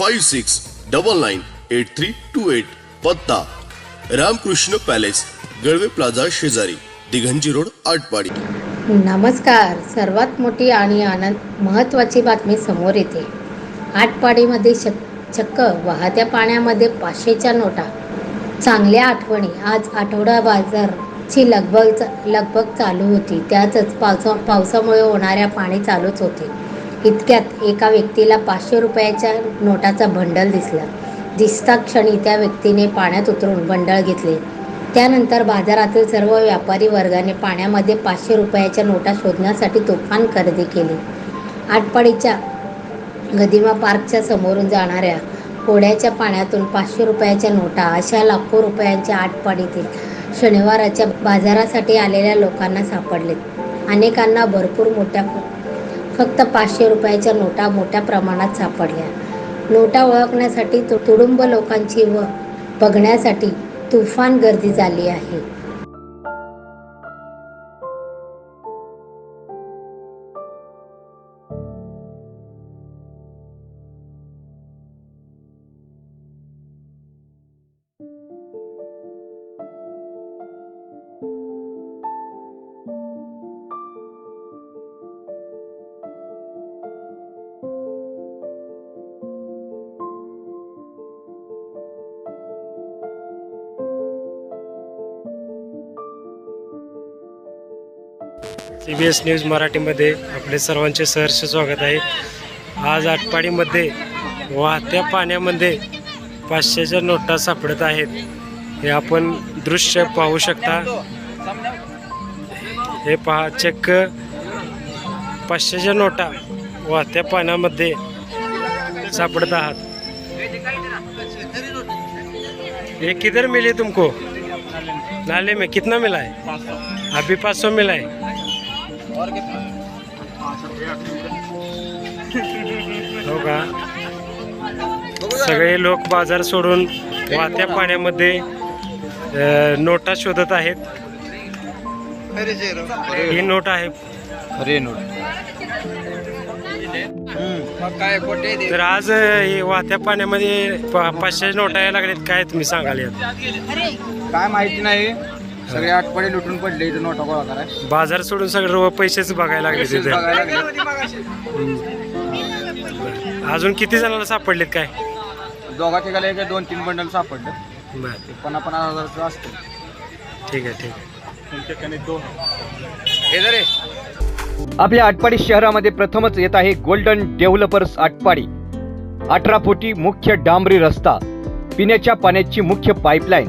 five six double nine eight three two eight पत्ता Ramkrishna palace Galve plaza शेजारी दिघंजी road Atpadi. नमस्कार. सर्वात मोठी आणि आनंद महत्त्वाची बातमी समोर येते. आटपाडीमध्ये शक चक्क वाहत्या पाण्यामध्ये पाचशेच्या नोटा. चांगल्या आठवणी. आज आठवडा बाजारची लगबग लगबग चालू होती. त्यातच पावसा पावसामुळे होणाऱ्या पाणी चालूच होते. इतक्यात एका व्यक्तीला पाचशे रुपयाच्या नोटाचा बंडल दिसला. दिसता क्षणी त्या व्यक्तीने पाण्यात उतरून बंडळ घेतले. त्यानंतर बाजारातील सर्व व्यापारी वर्गाने पाण्यामध्ये पाचशे रुपयाच्या नोटा शोधण्यासाठी तुफान खरेदी केली. आटपाडीच्या गदिमा पार्कच्या समोरून जाणाऱ्या होड्याच्या पाण्यातून पाचशे रुपयाच्या नोटा अशा लाखो रुपयांच्या आटपाडीतील शनिवाराच्या बाजारासाठी आलेल्या लोकांना सापडलेत अनेकांना भरपूर मोठ्या फक्त पाचशे रुपयाच्या नोटा मोठ्या प्रमाणात सापडल्या. नोटा ओळखण्यासाठी तु- तुडुंब लोकांची व बघण्यासाठी तुफान गर्दी झाली आहे. सी बी एस न्यूज मराठीमध्ये आपले सर्वांचे सहर्ष स्वागत आहे. आज आटपाडीमध्ये वाहत्या पाण्यामध्ये पाचशेच्या नोटा सापडत आहेत. हे आपण दृश्य पाहू शकता. हे पहा चक्क पाचशेच्या नोटा वाहत्या पाण्यामध्ये सापडत आहात. ये किधर मिली तुमको? नाले में कितना मिला है अभी पाच सौ मिला है हो का सगळे लोक बाजार सोडून वाहत्या पाण्यामध्ये नोटा शोधत आहेत. ही नोट आहे. नोट. तर आज हे वाहत्या पाण्यामध्ये पा- पाचशे नोटा यायला लागलेत काय तुम्ही सांगाल यात? काय माहिती नाही. सगळे आठवडे लुटून पडले इथं नोटा गोळा कराय बाजार सोडून सगळे पैसेच बघायला लागले तिथे. बघायला लागले. अजून किती जणांना सापडलेत काय? दोघा ठिकाणी एक दोन तीन बंडल सापडलं. बर. ते पन्नास पन्नास हजाराचं असतं ठीक आहे ठीक आहे. हे जरे आपल्या आटपाडी शहरामध्ये प्रथमच येत आहे गोल्डन डेव्हलपर्स आटपाडी. अठरा फुटी मुख्य डांबरी रस्ता. पिण्याच्या पाण्याची मुख्य पाईपलाईन